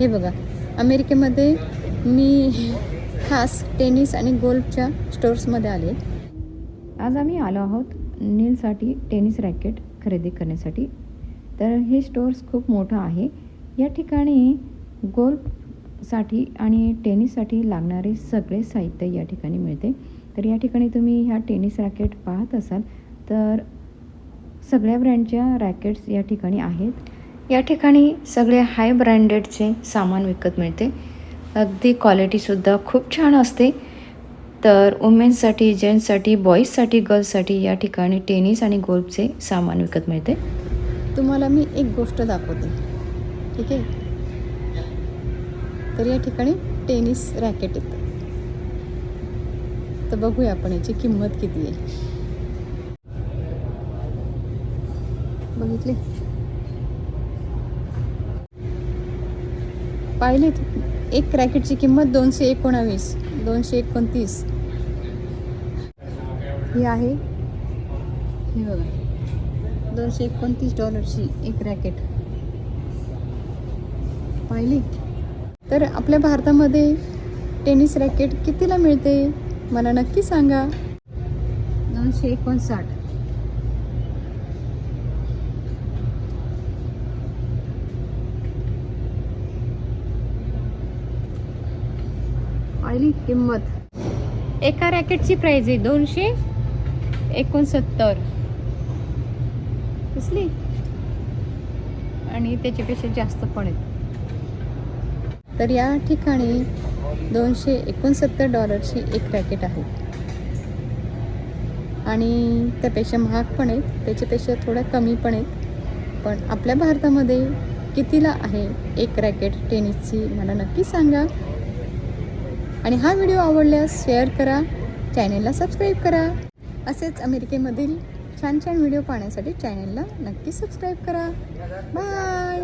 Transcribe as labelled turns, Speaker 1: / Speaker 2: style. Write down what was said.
Speaker 1: हे बघा. अमेरिकेमध्ये मी खास टेनिस आणि गोल्फच्या स्टोर्समध्ये आले.
Speaker 2: आज आम्ही आलो आहोत नीलसाठी टेनिस रॅकेट खरेदी करण्यासाठी. तर हे स्टोअर्स खूप मोठं आहे. या ठिकाणी गोल्फसाठी आणि टेनिससाठी लागणारे सगळे साहित्य या ठिकाणी मिळते. तर या ठिकाणी तुम्ही ह्या टेनिस रॅकेट पाहत असाल तर सगळ्या ब्रँडच्या रॅकेट्स या ठिकाणी आहेत. या ठिकाणी सगळे हाय ब्रँडेडचे सामान विकत मिळते. अगदी क्वालिटीसुद्धा खूप छान असते. तर वुमेन्ससाठी जेंट्ससाठी बॉईजसाठी गर्ल्ससाठी या ठिकाणी टेनिस आणि गोल्फचे सामान विकत मिळते.
Speaker 1: तुम्हाला मी एक गोष्ट दाखवते. ठीक आहे? तर या ठिकाणी टेनिस रॅकेट येतं. तर बघूया आपण याची किंमत किती आहे. बघितली? पाहिलीत. एक रॅकेटची किंमत दोनशे एकोणावीस दोनशे एकोणतीस. ही आहे हे बघा. दोनशे एकोणतीस डॉलरची एक रॅकेट. पाहिली? तर आपल्या भारतामध्ये टेनिस रॅकेट कितीला मिळते? मला नक्की सांगा. दोनशे एकोणसाठ. पाहिली किंमत? एका रॅकेटची प्राइस आहे दोनशे एकोणसत्तर. दिसली? आणि त्याच्यापेक्षा जास्त पण आहेत. तर या ठिकाणी दोनशे एकोणसत्तर डॉलरची एक रॅकेट आहे. आणि त्यापेक्षा महाग पण आहेत. त्याच्यापेक्षा थोड्या कमी पण आहेत. पण आपल्या भारतामध्ये कितीला आहे एक रॅकेट? टेनिसची मला नक्की सांगा. आणि हा व्हिडिओ आवडल्यास शेअर करा चॅनेलला सबस्क्राईब करा. असेच अमेरिकेमधील छान छान व्हिडिओ पाहण्यासाठी चॅनेलला नक्की सबस्क्राईब करा. बाय!